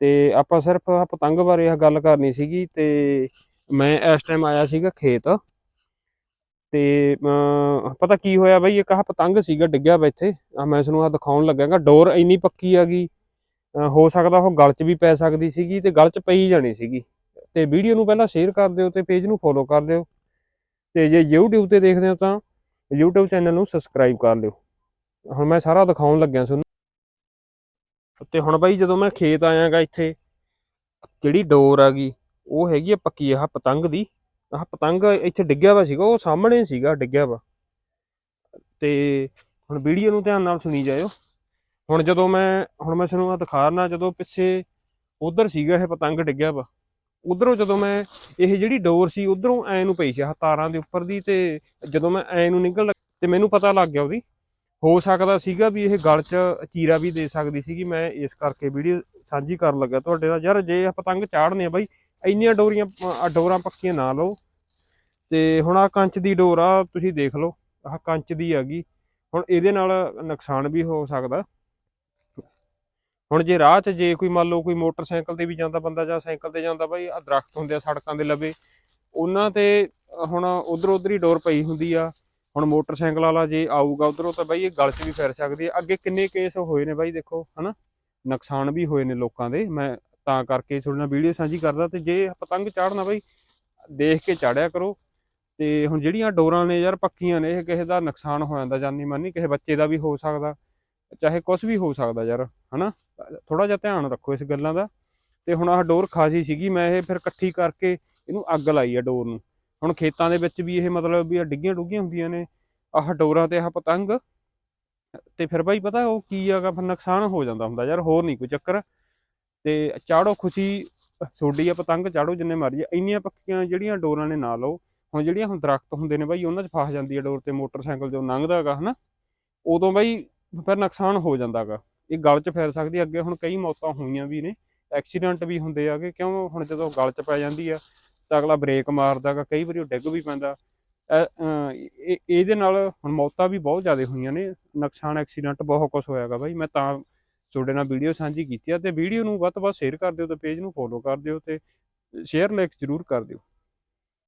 ਤੇ ਆਪਾਂ ਸਿਰਫ ਆਹ ਪਤੰਗ ਬਾਰੇ ਇਹ ਗੱਲ ਕਰਨੀ ਸੀਗੀ ਤੇ ਮੈਂ ਇਸ ਟਾਈਮ ਆਇਆ ਸੀਗਾ ਖੇਤ ਤੇ ਪਤਾ ਕੀ ਹੋਇਆ ਬਈ, ਇੱਕ ਆਹ ਪਤੰਗ ਸੀਗਾ, ਡਿੱਗਿਆ ਵਾ ਇੱਥੇ। ਆ ਮੈਂ ਤੁਹਾਨੂੰ ਆ ਦਿਖਾਉਣ ਲੱਗਾਗਾ ਡੋਰ ਇੰਨੀ ਪੱਕੀ ਹੈਗੀ ਹੋ ਸਕਦਾ ਉਹ ਗਲ 'ਚ ਵੀ ਪੈ ਸਕਦੀ ਸੀਗੀ ਤੇ ਗਲ 'ਚ ਪਈ ਜਾਣੀ ਸੀਗੀ। ਤੇ ਵੀਡੀਓ ਨੂੰ ਪਹਿਲਾਂ ਸ਼ੇਅਰ ਕਰ ਦਿਓ ਤੇ ਪੇਜ ਨੂੰ ਫੋਲੋ ਕਰ ਦਿਓ। ਤੇ ਜੇ YouTube ਤੇ ਦੇਖਦੇ ਹੋ ਤਾਂ YouTube ਚੈਨਲ ਨੂੰ ਸਬਸਕ੍ਰਾਈਬ ਕਰ ਲਿਓ। ਹੁਣ ਮੈਂ ਸਾਰਾ ਦਿਖਾਉਣ ਲੱਗਿਆ ਤੁਹਾਨੂੰ ਤੇ ਹੁਣ ਬਾਈ ਜਦੋਂ ਮੈਂ ਖੇਤ ਆਇਆਗਾ ਇੱਥੇ, ਜਿਹੜੀ ਡੋਰ ਆ ਗਈ ਉਹ ਹੈਗੀ ਆ ਪੱਕੀ, ਆਹ ਪਤੰਗ ਦੀ, ਆਹ ਪਤੰਗ ਇੱਥੇ ਡਿੱਗਿਆ ਵਾ ਸੀਗਾ, ਉਹ ਸਾਹਮਣੇ ਸੀਗਾ, ਡਿੱਗਿਆ ਵਾ। ਤੇ ਹੁਣ ਵੀਡੀਓ ਨੂੰ ਧਿਆਨ ਨਾਲ ਸੁਣੀ ਜਾਇਓ। ਹੁਣ ਜਦੋਂ ਮੈਂ, ਹੁਣ ਮੈਂ ਤੁਹਾਨੂੰ ਆ ਦਿਖਾਣਾ ਜਦੋਂ ਪਿੱਛੇ ਉਧਰ ਸੀਗਾ ਇਹ ਪਤੰਗ ਡਿੱਗਿਆ ਵਾ, ਉਧਰੋਂ ਜਦੋਂ ਮੈਂ ਇਹ ਜਿਹੜੀ ਡੋਰ ਸੀ, ਉਧਰੋਂ ਐ ਨੂੰ ਪਈ ਸੀ, ਆਹ ਤਾਰਾਂ ਦੇ ਉੱਪਰ ਦੀ ਤੇ ਜਦੋਂ ਮੈਂ ਐ ਨੂੰ ਨਿਕਲ ਤੇ ਮੈਨੂੰ ਪਤਾ ਲੱਗ ਗਿਆ ਉਹਦੀ ਹੋ ਸਕਦਾ ਸੀਗਾ ਵੀ ਇਹ ਗਲ 'ਚ ਚੀਰਾ ਵੀ ਦੇ ਸਕਦੀ ਸੀਗੀ, ਮੈਂ ਇਸ ਕਰਕੇ ਵੀਡੀਓ ਸਾਂਝੀ ਕਰਨ ਲੱਗਾ ਤੁਹਾਡੇ ਨਾਲ। ਯਾਰ, ਜੇ ਇਹ ਪਤੰਗ ਚਾੜਨੇ ਆ ਬਾਈ, ਇੰਨੀਆਂ ਡੋਰੀਆਂ ਡੋਰਾਂ ਪੱਕੀਆਂ ਨਾ ਲਓ। ਤੇ ਹੁਣ ਆ ਕੰਚ ਦੀ ਡੋਰ ਆ, ਤੁਸੀਂ ਦੇਖ ਲਓ, ਆਹ ਕੰਚ ਦੀ ਹੈਗੀ। ਹੁਣ ਇਹਦੇ ਨਾਲ ਨੁਕਸਾਨ ਵੀ ਹੋ ਸਕਦਾ। ਹੁਣ ਜੇ ਰਾਹ 'ਚ ਜੇ ਕੋਈ ਮੰਨ ਲਓ ਕੋਈ ਮੋਟਰਸਾਈਕਲ ਤੇ ਵੀ ਜਾਂਦਾ ਬੰਦਾ ਜਾਂ ਸਾਈਕਲ ਤੇ ਜਾਂਦਾ ਬਾਈ ਆ ਦਰਖਤ ਹੁੰਦੇ ਆ ਸੜਕਾਂ ਦੇ ਲਵੇ, ਉਹਨਾਂ ਤੇ ਹੁਣ ਉਧਰ ਉਧਰ ਹੀ ਡੋਰ ਪਈ ਹੁੰਦੀ ਆ। ਹੁਣ ਮੋਟਰਸਾਈਕਲ ਵਾਲਾ ਜੇ ਆਊਗਾ ਉਧਰੋਂ ਤਾਂ ਬਾਈ ਇਹ ਗਲ 'ਚ ਵੀ ਫਿਰ ਸਕਦੀ ਹੈ। ਅੱਗੇ ਕਿੰਨੇ ਕੇਸ ਹੋਏ ਨੇ ਬਾਈ ਦੇਖੋ, ਹਨਾ? ਨੁਕਸਾਨ ਵੀ ਹੋਏ ਨੇ ਲੋਕਾਂ ਦੇ। ਮੈਂ ਤਾਂ ਕਰਕੇ ਤੁਹਾਡੇ ਨਾਲ ਵੀਡੀਓ ਸਾਂਝੀ ਕਰਦਾ ਤੇ ਜੇ ਪਤੰਗ ਚਾੜਨਾ ਬਾਈ, ਦੇਖ ਕੇ ਚਾੜਿਆ ਕਰੋ। ਤੇ ਹੁਣ ਜਿਹੜੀਆਂ ਡੋਰਾਂ ਨੇ ਯਾਰ ਪੱਕੀਆਂ ਨੇ, ਇਹ ਕਿਸੇ ਦਾ ਨੁਕਸਾਨ ਹੋ ਜਾਂਦਾ ਜਾਨੀ ਮਾਨੀ, ਕਿਸੇ ਬੱਚੇ ਦਾ ਵੀ ਹੋ ਸਕਦਾ, ਚਾਹੇ ਕੁਝ ਵੀ ਹੋ ਸਕਦਾ ਯਾਰ, ਹਨਾ? ਥੋੜਾ ਜਿਹਾ ਧਿਆਨ ਰੱਖੋ ਇਸ ਗੱਲਾਂ ਦਾ। ਤੇ ਹੁਣ ਆਹ ਡੋਰ ਖਾਸੀ ਸੀਗੀ, ਮੈਂ ਇਹ ਫਿਰ ਇਕੱਠੀ ਕਰਕੇ ਇਹਨੂੰ ਅੱਗ ਲਾਈ ਆ ਡੋਰ ਨੂੰ। ਹੁਣ ਖੇਤਾਂ ਦੇ ਵਿੱਚ ਵੀ ਇਹ ਮਤਲਬ ਵੀ ਆ ਡਿੱਗੀਆਂ ਡੁੱਗੀਆਂ ਹੁੰਦੀਆਂ ਨੇ, ਆਹ ਡੋਰਾਂ ਤੇ ਆਹ ਪਤੰਗ ਤੇ ਫਿਰ ਬਾਈ ਪਤਾ ਉਹ ਕੀ ਹੈਗਾ ਫਿਰ ਨੁਕਸਾਨ ਹੋ ਜਾਂਦਾ ਹੁੰਦਾ ਯਾਰ, ਹੋਰ ਨਹੀਂ ਕੋਈ ਚੱਕਰ। ਤੇ ਚਾੜੋ ਖੁਸ਼ੀ ਛੋਡੀ ਆ ਪਤੰਗ, ਚਾੜੋ ਜਿੰਨੇ ਮਰਜ਼ੀ, ਇੰਨੀਆਂ ਪੱਕੀਆਂ ਜਿਹੜੀਆਂ ਡੋਰਾਂ ਨੇ ਨਾ ਲਓ। ਹੁਣ ਜਿਹੜੀਆਂ ਹੁਣ ਦਰਖਤ ਹੁੰਦੇ ਨੇ ਬਾਈ, ਉਹਨਾਂ 'ਚ ਫਸ ਜਾਂਦੀ ਹੈ ਡੋਰ ਤੇ, ਮੋਟਰਸਾਈਕਲ ਜੋ ਲੰਘਦਾ ਹੈਗਾ ਹਨਾ। ਉਦੋਂ ਬਾਈ ਫਿਰ ਨੁਕਸਾਨ ਹੋ ਜਾਂਦਾ ਹੈਗਾ ਇਹ ਗਲ 'ਚ ਫੈਲ ਸਕਦੀ ਅੱਗੇ ਹੁਣ ਕਈ ਮੌਤਾਂ ਹੋਈਆਂ ਵੀ ਨੇ, ਐਕਸੀਡੈਂਟ ਵੀ ਹੁੰਦੇ ਆਗੇ ਕਿਉਂ? ਹੁਣ ਜਦੋਂ ਗਲ 'ਚ ਪੈ ਜਾਂਦੀ ਆ ਤਾਂ ਅਗਲਾ ਬ੍ਰੇਕ ਮਾਰਦਾ ਗਾ, ਕਈ ਵਾਰੀ ਉਹ ਡਿੱਗ ਵੀ ਪੈਂਦਾ। ਇਹਦੇ ਨਾਲ ਹੁਣ ਮੌਤਾਂ ਵੀ ਬਹੁਤ ਜ਼ਿਆਦਾ ਹੋਈਆਂ ਨੇ, ਨੁਕਸਾਨ, ਐਕਸੀਡੈਂਟ ਬਹੁਤ ਕੁਝ ਹੋਇਆਗਾ ਬਾਈ। ਮੈਂ ਤਾਂ ਤੁਹਾਡੇ ਨਾਲ ਵੀਡੀਓ ਸਾਂਝੀ ਕੀਤੀ ਆ ਤੇ ਵੀਡੀਓ ਨੂੰ ਵੱਧ ਤੋਂ ਵੱਧ ਸ਼ੇਅਰ ਕਰ ਦਿਓ ਤੇ ਪੇਜ ਨੂੰ ਫੋਲੋ ਕਰ ਦਿਓ ਤੇ ਸ਼ੇਅਰ ਲਾਈਕ ਜ਼ਰੂਰ ਕਰ ਦਿਓ।